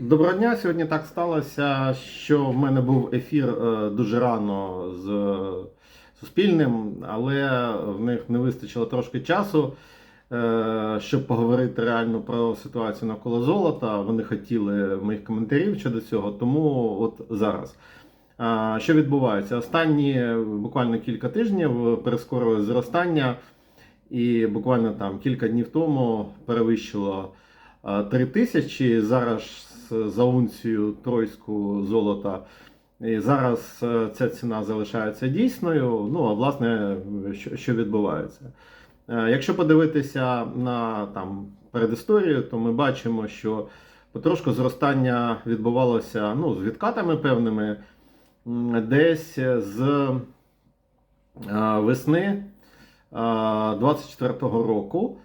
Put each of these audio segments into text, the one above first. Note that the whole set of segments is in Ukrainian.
Доброго дня. Сьогодні так сталося, що в мене був ефір е, дуже рано з е, Суспільним, але в них не вистачило трошки часу, е, щоб поговорити реально про ситуацію навколо золота. Вони хотіли моїх коментарів щодо цього, тому от зараз. Що відбувається? Останні буквально кілька тижнів перескорили зростання, і буквально там кілька днів тому перевищило. 3 тисячі зараз за унцію тройську золота. І зараз е, ця ціна залишається дійсною. Ну, а власне, що, що відбувається? Е, Якщо подивитися на там передісторію, то ми бачимо, що потрошку зростання відбувалося ну, з відкатами певними десь з е, весни 24-го року.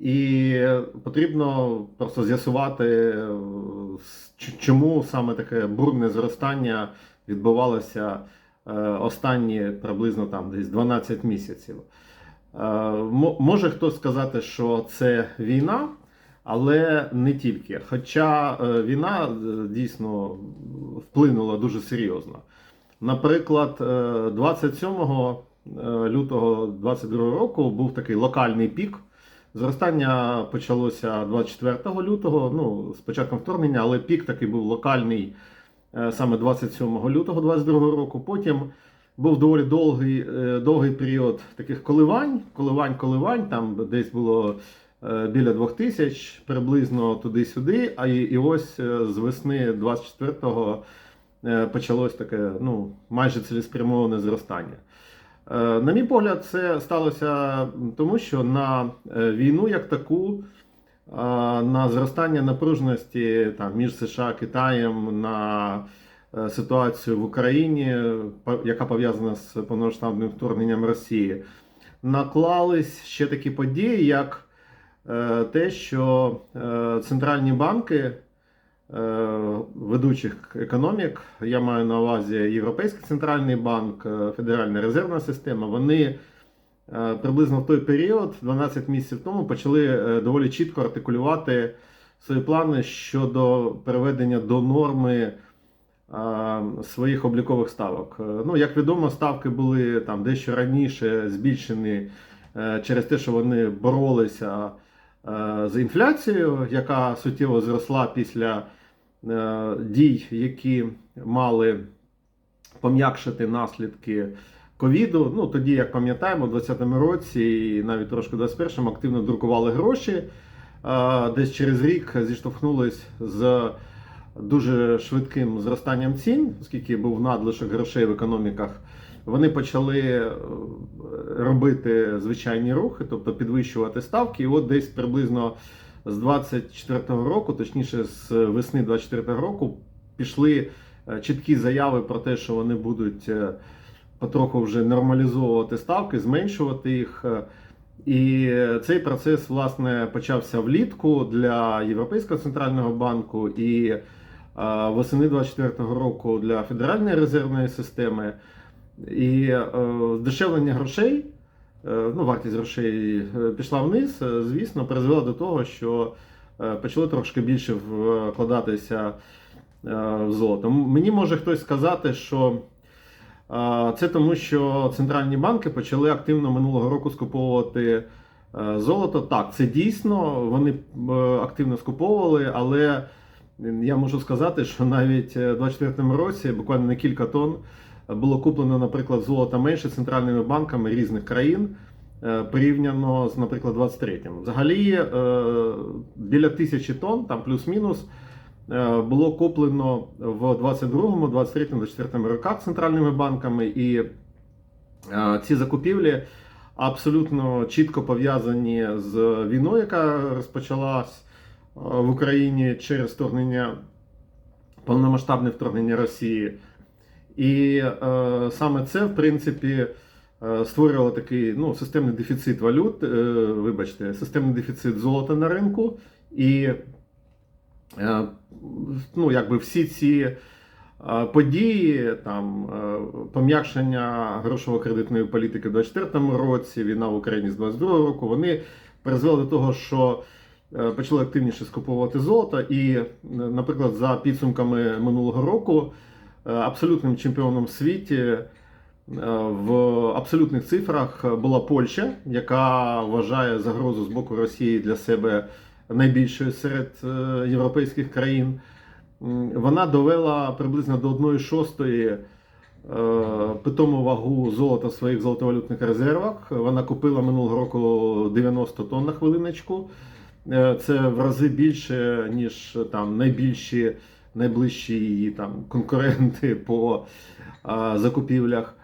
І потрібно просто з'ясувати, чому саме таке бурне зростання відбувалося е, останні приблизно там десь 12 місяців. Е, Може хтось сказати, що це війна, але не тільки. Хоча е, війна дійсно вплинула дуже серйозно. Наприклад, е, 27 лютого 22 року був такий локальний пік. Зростання почалося 24 лютого, ну, з початком вторгнення, але пік такий був локальний е, саме 27 лютого 22 року. Потім був доволі довгий, е, довгий період таких коливань, коливань, коливань, там десь було е, біля 2000, приблизно туди-сюди. А і, і ось з весни 24-го е, почалось таке ну, майже цілеспрямоване зростання. Е, На мій погляд, це сталося тому, що на е, війну як таку, е, на зростання напруженості там, між США і Китаєм, на ситуацію в Україні, яка пов'язана з повномасштабним вторгненням Росії, наклались ще такі події, як те, що центральні банки ведучих економік, я маю на увазі Європейський центральний банк, е, Федеральна резервна система, вони е, приблизно в той період, 12 місяців тому, почали е, доволі чітко артикулювати свої плани щодо переведення до норми е, своїх облікових ставок. Е, Ну, як відомо, ставки були там дещо раніше збільшені е, через те, що вони боролися е, з інфляцією, яка суттєво зросла після е, дій, які мали пом'якшити наслідки ковіду. Ну тоді, як пам'ятаємо, у 2020 році і навіть трошки в 2021 активно друкували гроші. Е, Десь через рік зіштовхнулись з дуже швидким зростанням цін, оскільки був надлишок грошей в економіках. Вони почали е, робити звичайні рухи, тобто підвищувати ставки. І от десь приблизно з 24-го року, точніше з весни 24-го року, пішли е, чіткі заяви про те, що вони будуть е, потроху вже нормалізовувати ставки, зменшувати їх. Е, І цей процес власне почався влітку для Європейського центрального банку і восени 24-го року для Федеральної резервної системи. І здешевлення грошей, ну, вартість грошей е, пішла вниз, е, звісно, призвела до того, що е, почали трошки більше вкладатися е, в золото. Мені може хтось сказати, що е, це тому, що центральні банки почали активно минулого року скуповувати е, золото. Так, це дійсно, вони е, активно скуповували, але я можу сказати, що навіть е, в 2024 році буквально на кілька тонн було куплено, наприклад, золота менше центральними банками різних країн е, порівняно з, наприклад, 23-м. Взагалі е, біля тисячі тонн, там плюс-мінус, е, було куплено в 22-му, 23-му, 24-му роках центральними банками, і ці закупівлі абсолютно чітко пов'язані з війною, яка розпочалась в Україні через вторгнення, повномасштабне вторгнення Росії. І е, саме це, в принципі, е, створювало такий ну, системний дефіцит валют, е, вибачте, системний дефіцит золота на ринку. І е, ну, якби всі ці е, події, там, е, пом'якшення грошово-кредитної політики в 2024 році, війна в Україні з 2022 року, вони призвели до того, що е, почали активніше скуповувати золото. І, е, наприклад, за підсумками минулого року, абсолютним чемпіоном світі в абсолютних цифрах була Польща, яка вважає загрозу з боку Росії для себе найбільшою серед е, європейських країн. Вона довела приблизно до 1,6 е, питому вагу золота в своїх золотовалютних резервах. Вона купила минулого року 90 тонн на хвилиночку. Е, Це в рази більше, ніж там найбільші, найближчі її там конкуренти по а, закупівлях.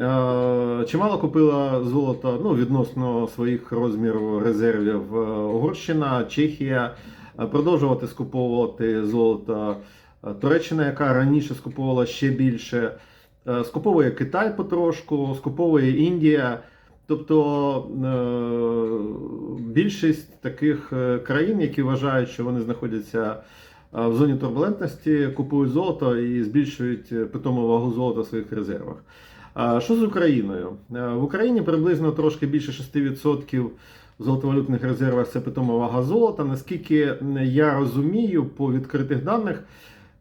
Е, Чимало купила золота ну, відносно своїх розмірів резервів е, Угорщина, Чехія. Е, Продовжувати скуповувати золото е, Туреччина, яка раніше скуповувала ще більше. Скуповує Китай потрошку, скуповує Індія. Тобто більшість таких країн, які вважають, що вони знаходяться в зоні турбулентності, купують золото і збільшують е, питому вагу золота в своїх резервах. Що з Україною? Е, В Україні приблизно трошки більше 6% золотовалютних резервах це питома вага золота. Наскільки я розумію, по відкритих даних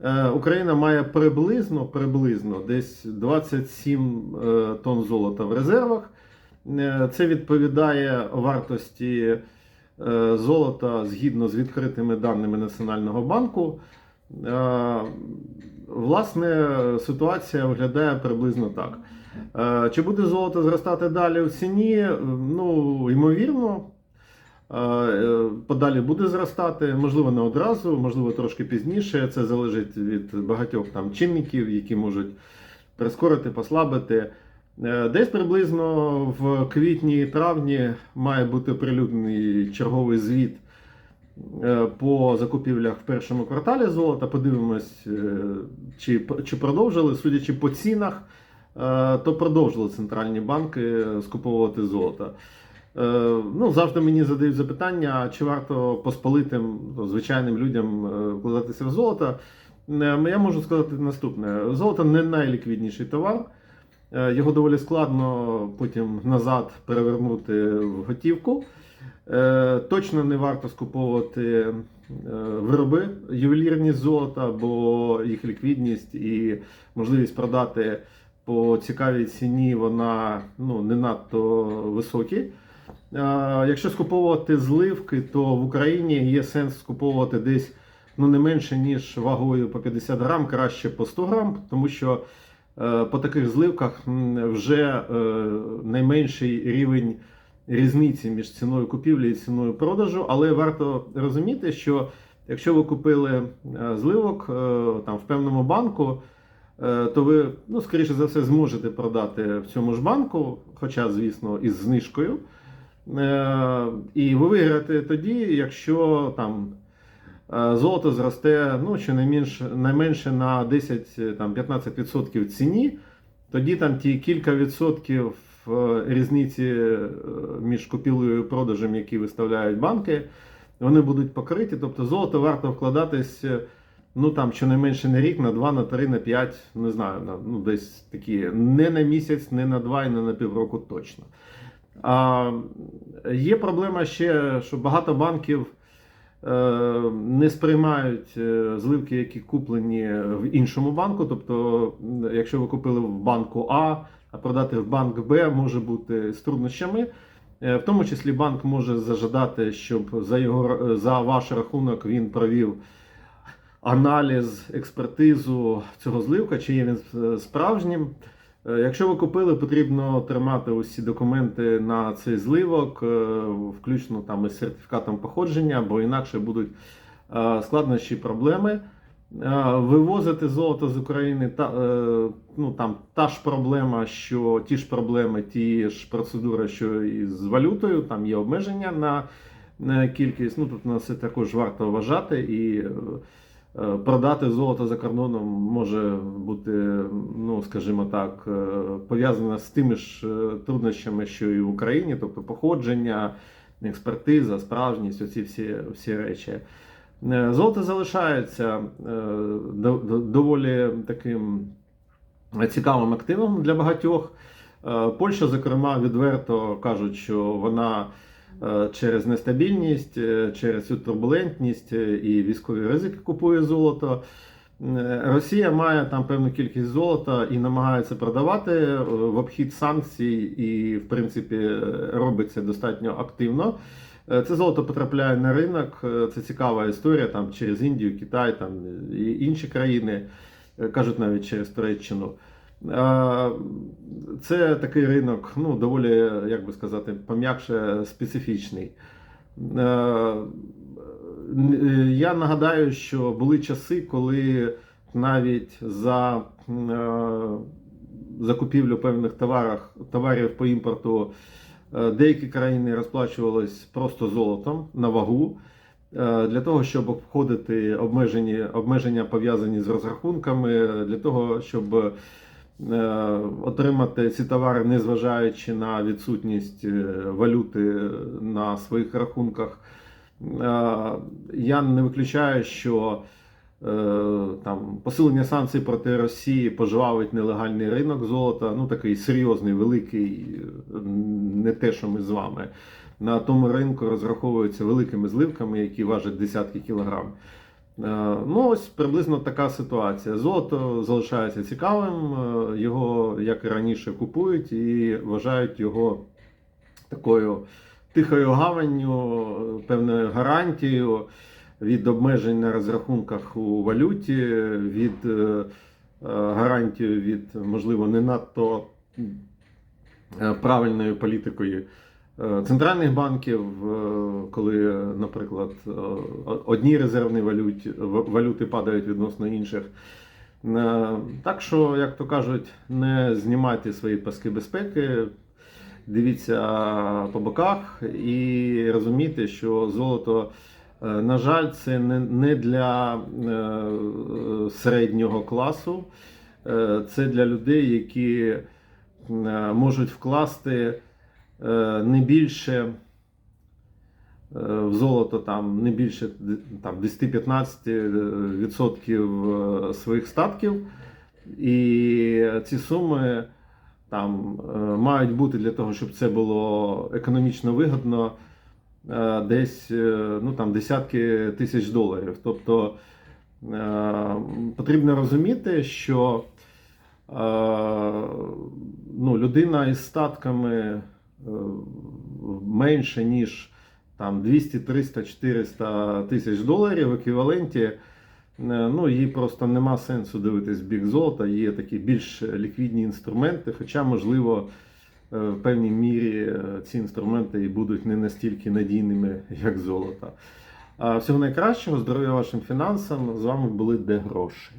е, Україна має приблизно, приблизно десь 27 е, тонн золота в резервах. Це відповідає вартості золота згідно з відкритими даними Національного банку. Е, Власне, ситуація виглядає приблизно так. Е, Чи буде золото зростати далі в ціні? Ну, ймовірно, Е, е, подалі буде зростати, можливо, не одразу, можливо, трошки пізніше. Це залежить від багатьох там чинників, які можуть прискорити, послабити. Е, Десь приблизно в квітні-травні має бути оприлюднений черговий звіт е, по закупівлях в першому кварталі золота. Подивимось, е, чи, чи продовжили, судячи по цінах, то продовжили центральні банки скуповувати золото. Ну, завжди мені задають запитання, чи варто посполитим ну, звичайним людям вкладатися в золото. Я можу сказати наступне: золото не найліквідніший товар. Е, Його доволі складно потім назад перевернути в готівку. Е, Точно не варто скуповувати е, вироби ювелірні золота, бо їх ліквідність і можливість продати по цікавій ціні вона ну, не надто високі. Якщо скуповувати зливки, то в Україні є сенс скуповувати десь ну, не менше, ніж вагою по 50 грам, краще по 100 грам, тому що по таких зливках вже е, найменший рівень різниці між ціною купівлі і ціною продажу. Але варто розуміти, що якщо ви купили е, зливок е, там, в певному банку, е, то ви, ну, скоріше за все, зможете продати в цьому ж банку, хоча, звісно, із знижкою. Е, І ви виграєте тоді, якщо там е, золото зросте ну, щонайменше найменше на 10-15% в ціні, тоді там ті кілька відсотків е, різниці е, між купівлею і продажем, які виставляють банки, вони будуть покриті. Тобто золото варто вкладатись е, ну, там, щонайменше на рік, на 2, на 3, на 5, не знаю, на, ну, десь такі не на місяць, не на 2 і не на півроку точно. А, є проблема ще, що багато банків е, не сприймають е, зливки, які куплені в іншому банку. Тобто, якщо ви купили в банку А, а продати в банк Б може бути з труднощами. Е, В тому числі банк може зажадати, щоб за його за ваш рахунок він провів аналіз, експертизу цього зливка, чи є він е, справжнім. Е, Якщо ви купили, потрібно тримати усі документи на цей зливок, е, включно там із сертифікатом походження, бо інакше будуть е, складнощі проблеми. Вивозити золото з України та, ну, там, та ж проблема, що ті ж проблеми, ті ж процедури, що і з валютою, там є обмеження на, кількість. Ну, тут на це також варто вважати. І продати золото за кордоном може бути, ну, скажімо так, е, пов'язано з тими ж е, труднощами, що і в Україні, тобто походження, експертиза, справжність, оці всі, всі речі. Е, Золото залишається е, до- до- доволі таким цікавим активом для багатьох. Е, Польща, зокрема, відверто кажуть, що вона е, через нестабільність, е, через цю турбулентність е, і військові ризики купує золото. Е, Росія має там певну кількість золота і намагається продавати е, в обхід санкцій, і, в принципі, е, робить це достатньо активно. Е, Це золото потрапляє на ринок. е, Це цікава історія там через Індію, Китай там і інші країни, е, кажуть навіть через Туреччину. Це такий ринок, ну доволі, як би сказати, пом'якше специфічний. Я нагадаю, що були часи, коли навіть за закупівлю певних товарах, товарів по імпорту деякі країни розплачувались просто золотом на вагу. Для того, щоб обходити обмежені, обмеження пов'язані з розрахунками, для того, щоб отримати ці товари, незважаючи на відсутність е, валюти на своїх рахунках. Е, Я не виключаю, що е, там посилення санкцій проти Росії пожвавить нелегальний ринок золота. Ну такий серйозний, великий, е, не те, що ми з вами. На тому ринку розраховуються великими зливками, які важать десятки кілограм. Е, Ну, ось приблизно така ситуація. Золото залишається цікавим, е, його, як і раніше, купують і вважають його такою тихою гаванню, певною гарантією від обмежень на розрахунках у валюті, від е, гарантію від, можливо, не надто правильної політикою центральних банків, е, коли, наприклад, е, одні резервні валюті, валюти падають відносно інших. Е, Так що, як то кажуть, не знімайте свої паски безпеки, дивіться по боках і розумійте, що золото, е, на жаль, це не, для е, середнього класу, Е, це для людей, які е, можуть вкласти е, не більше е, в золото там не більше там 10-15% е, своїх статків. І ці суми там е, мають бути для того, щоб це було економічно вигодно, е, десь е, ну, там, десятки тисяч доларів. Тобто е, потрібно розуміти, що е, ну, людина із статками е, менше, ніж там 200, 300, 400 тисяч доларів в еквіваленті. е, Ну, їй просто нема сенсу дивитись в бік золота, є такі більш ліквідні інструменти, хоча, можливо, е, в певній мірі е, ці інструменти і будуть не настільки надійними, як золото. Всього найкращого, здоров'я вашим фінансам. З вами були Де Гроші.